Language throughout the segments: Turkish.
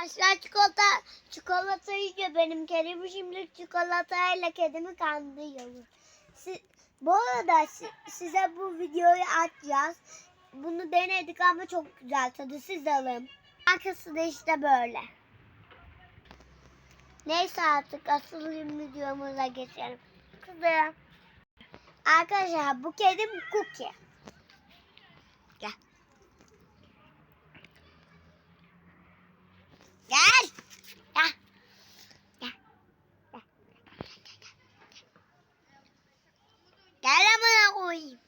Arkadaşlar çikolata, çikolata yiyor benim kedim. Şimdi çikolatayla kedimi kandırıyor. Si- bu arada si- size bu videoyu açacağız. Bunu denedik ama çok güzel tadı. Siz alın. Arkası da işte böyle. Neyse artık asıl videomuza geçelim. Kızım. Arkadaşlar bu kedim Cookie. Gel. Gel. Gel. Gel. Gel. Gel amına koyayım.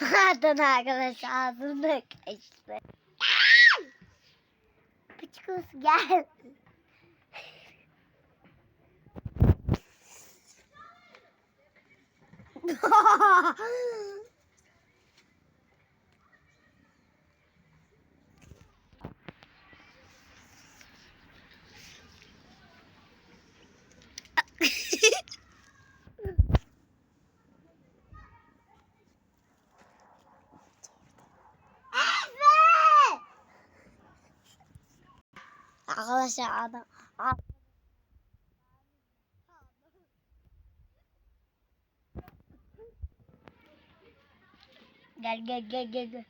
Pardon arkadaşlar ağzımda kaçtı. Pıçkız gel. Efe! Arkadaşlar adam a- Gel gel gel gel gel.